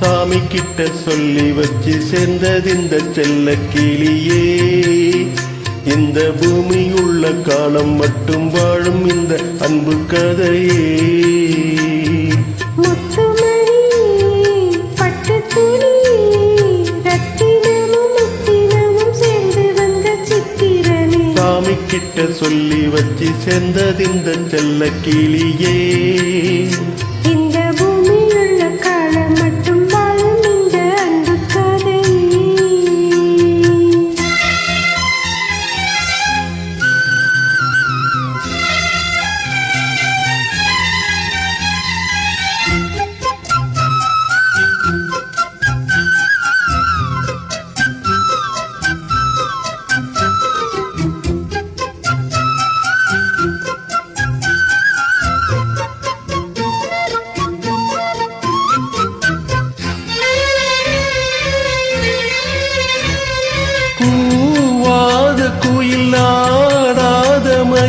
சாமி கிட்ட சொல்லி வச்சு சேர்ந்தது இந்த செல்ல கிளியே. இந்த பூமியுள்ள காலம் மட்டும் வாழும் இந்த அன்பு கதையே. சாமி கிட்ட சொல்லி வச்சு சேர்ந்தது இந்த செல்ல கிளியே.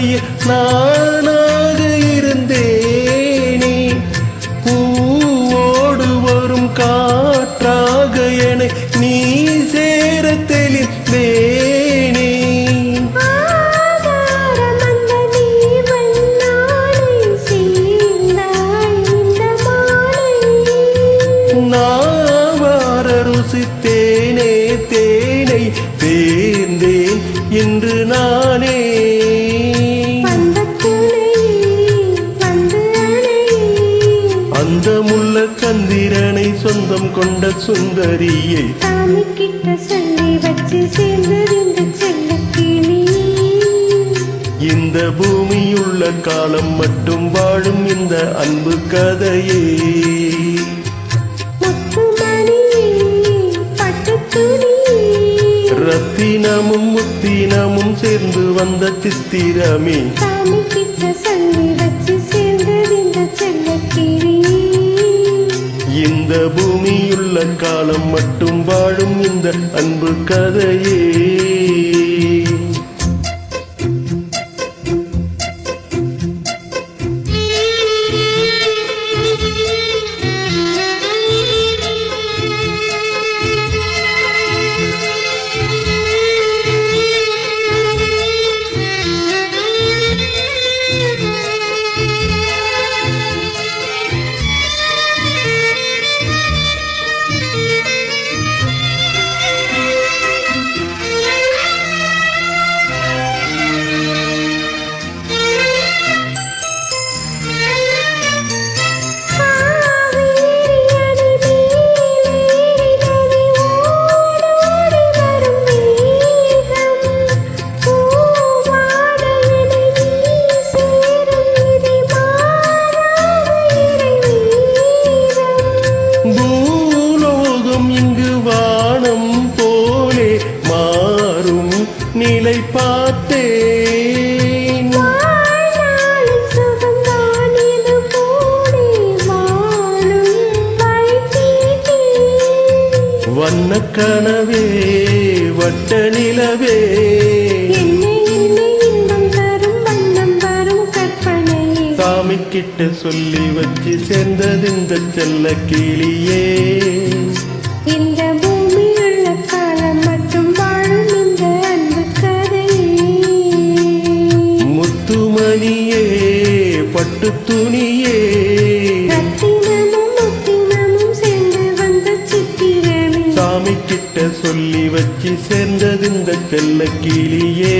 மயில் நானாக இருந்தேனே. பூவோடு வரும் காற்றாக என நீ சேர தெளிந்தேனே. நாவார ருசித்தேனே தேனை தேர்ந்தேன் என்று நானே. சொந்தம் கொண்ட சுந்தரியை. சாமி கிட்ட சொல்லி வச்சு சேர்ந்தறிந்த செல்ல இந்த பூமியுள்ள காலம் மட்டும் வாழும் இந்த அன்பு கதையே. ரத்தினமும் முத்தினமும் சேர்ந்து வந்த சித்திரமே. இந்த பூமியுள்ள காலம் மட்டும் வாழும் இந்த அன்பு கதையே. வண்ண கனவே வட்ட நிலவே. கிட்ட சொல்லி வச்சு சேர்ந்தது இந்த செல்ல கிளியே. இந்த பூமியுள்ள காலம் மட்டும் வாழும் இந்த அன்பு கதையே. முத்துமணியே பட்டு துணியே சொல்லி வச்சு சேர்ந்தது இந்த செல்ல கிளியே